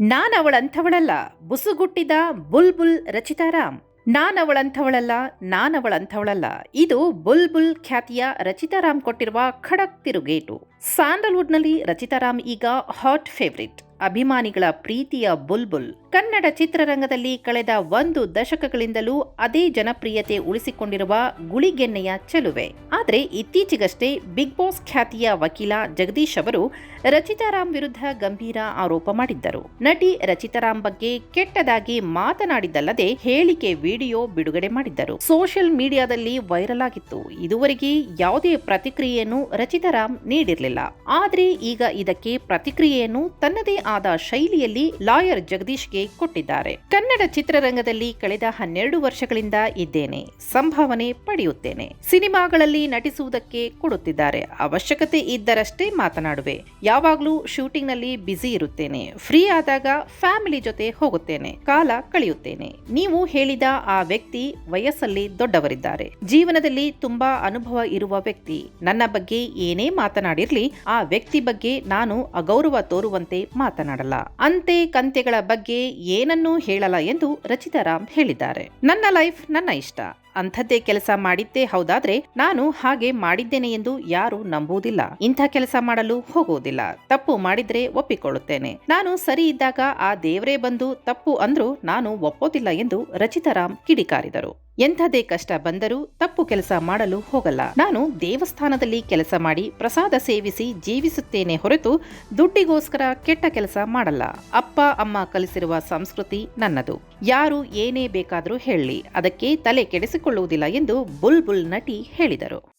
ನಾನವಳಂಥವಳಲ್ಲ ಬುಸುಗುಟ್ಟಿದ ಬುಲ್ಬುಲ್ ರಚಿತಾರಾಮ್ ನಾನವಳಂಥವಳಲ್ಲ ನಾನವಳಂಥವಳಲ್ಲ ಇದು ಬುಲ್ಬುಲ್ ಖ್ಯಾತಿಯ ರಚಿತಾರಾಮ್ ಕೊಟ್ಟಿರುವ ಖಡಕ್ ತಿರುಗೇಟು. ಸ್ಯಾಂಡಲ್ವುಡ್ನಲ್ಲಿ ರಚಿತಾರಾಮ್ ಈಗ ಹಾಟ್ ಫೇವ್ರಿಟ್. ಅಭಿಮಾನಿಗಳ ಪ್ರೀತಿಯ ಬುಲ್ಬುಲ್. ಕನ್ನಡ ಚಿತ್ರರಂಗದಲ್ಲಿ ಕಳೆದ ಒಂದು ದಶಕಗಳಿಂದಲೂ ಅದೇ ಜನಪ್ರಿಯತೆ ಉಳಿಸಿಕೊಂಡಿರುವ ಗುಳಿಗೆನ್ನೆಯ ಚೆಲುವೆ. ಆದರೆ ಇತ್ತೀಚೆಗಷ್ಟೇ ಬಿಗ್ ಬಾಸ್ ಖ್ಯಾತಿಯ ವಕೀಲ ಜಗದೀಶ್ ಅವರು ರಚಿತಾರಾಮ್ ವಿರುದ್ಧ ಗಂಭೀರ ಆರೋಪ ಮಾಡಿದ್ದರು. ನಟಿ ರಚಿತಾರಾಮ್ ಬಗ್ಗೆ ಕೆಟ್ಟದಾಗಿ ಮಾತನಾಡಿದ್ದಲ್ಲದೆ ಹೇಳಿಕೆ ವಿಡಿಯೋ ಬಿಡುಗಡೆ ಮಾಡಿದ್ದರು. ಸೋಷಿಯಲ್ ಮೀಡಿಯಾದಲ್ಲಿ ವೈರಲ್ ಆಗಿತ್ತು. ಇದುವರೆಗೆ ಯಾವುದೇ ಪ್ರತಿಕ್ರಿಯೆಯನ್ನು ರಚಿತಾರಾಮ್ ನೀಡಿರಲಿಲ್ಲ. ಆದರೆ ಈಗ ಇದಕ್ಕೆ ಪ್ರತಿಕ್ರಿಯೆಯನ್ನು ತನ್ನದೇ ಆದ ಶೈಲಿಯಲ್ಲಿ ಲಾಯರ್ ಜಗದೀಶ್ಗೆ ಕೊಟ್ಟಿದ್ದಾರೆ. ಕನ್ನಡ ಚಿತ್ರರಂಗದಲ್ಲಿ ಕಳೆದ ಹನ್ನೆರಡು ವರ್ಷಗಳಿಂದ ಇದ್ದೇನೆ, ಸಂಭಾವನೆ ಪಡೆಯುತ್ತೇನೆ. ಸಿನಿಮಾಗಳಲ್ಲಿ ನಟಿಸುವುದಕ್ಕೆ ಕೊಡುತ್ತಿದ್ದಾರೆ. ಅವಶ್ಯಕತೆ ಇದ್ದರಷ್ಟೇ ಮಾತನಾಡುವೆ. ಯಾವಾಗಲೂ ಶೂಟಿಂಗ್ನಲ್ಲಿ ಬ್ಯುಸಿ ಇರುತ್ತೇನೆ. ಫ್ರೀ ಆದಾಗ ಫ್ಯಾಮಿಲಿ ಜೊತೆ ಹೋಗುತ್ತೇನೆ. ಕಾಲ ಕಳೆಯುತ್ತೇನೆ. ನೀವು ಹೇಳಿದ ಆ ವ್ಯಕ್ತಿ ವಯಸ್ಸಲ್ಲಿ ದೊಡ್ಡವರಿದ್ದಾರೆ. ಜೀವನದಲ್ಲಿ ತುಂಬಾ ಅನುಭವ ಇರುವ ವ್ಯಕ್ತಿ. ನನ್ನ ಬಗ್ಗೆ ಏನೇ ಮಾತನಾಡಿರ್ಲಿ, ಆ ವ್ಯಕ್ತಿ ಬಗ್ಗೆ ನಾನು ಅಗೌರವ ತೋರುವಂತೆ ಮಾತನಾಡಲ್ಲ. ಅಂತೆ ಕಂತೆಗಳ ಬಗ್ಗೆ ಏನನ್ನೂ ಹೇಳಲ್ಲ ಎಂದು ರಚಿತಾರಾಮ್ ಹೇಳಿದ್ದಾರೆ. ನನ್ನ ಲೈಫ್ ನನ್ನ ಇಷ್ಟ. ಅಂಥದ್ದೇ ಕೆಲಸ ಮಾಡಿದ್ದೇ ಹೌದಾದ್ರೆ ನಾನು ಹಾಗೆ ಮಾಡಿದ್ದೇನೆ ಎಂದು ಯಾರು ನಂಬುವುದಿಲ್ಲ. ಇಂಥ ಕೆಲಸ ಮಾಡಲು ಹೋಗುವುದಿಲ್ಲ. ತಪ್ಪು ಮಾಡಿದ್ರೆ ಒಪ್ಪಿಕೊಳ್ಳುತ್ತೇನೆ. ನಾನು ಸರಿ ಇದ್ದಾಗ ಆ ದೇವರೇ ಬಂದು ತಪ್ಪು ಅಂದ್ರೂ ನಾನು ಒಪ್ಪೋದಿಲ್ಲ ಎಂದು ರಚಿತಾರಾಮ್ ಕಿಡಿಕಾರಿದರು. ಎಂಥದೇ ಕಷ್ಟ ಬಂದರೂ ತಪ್ಪು ಕೆಲಸ ಮಾಡಲು ಹೋಗಲ್ಲ. ನಾನು ದೇವಸ್ಥಾನದಲ್ಲಿ ಕೆಲಸ ಮಾಡಿ ಪ್ರಸಾದ ಸೇವಿಸಿ ಜೀವಿಸುತ್ತೇನೆ ಹೊರತು ದುಡ್ಡಿಗೋಸ್ಕರ ಕೆಟ್ಟ ಕೆಲಸ ಮಾಡಲ್ಲ. ಅಪ್ಪ, ಅಮ್ಮ ಕಲಿಸಿರುವ ಸಂಸ್ಕೃತಿ ನನ್ನದು. ಯಾರು ಏನೇ ಬೇಕಾದರೂ ಹೇಳಲಿ ಅದಕ್ಕೆ ತಲೆ ಕೆಡಿಸಿಕೊಳ್ಳುವುದಿಲ್ಲ ಎಂದು ಬುಲ್ ಬುಲ್ ನಟಿ ಹೇಳಿದರು.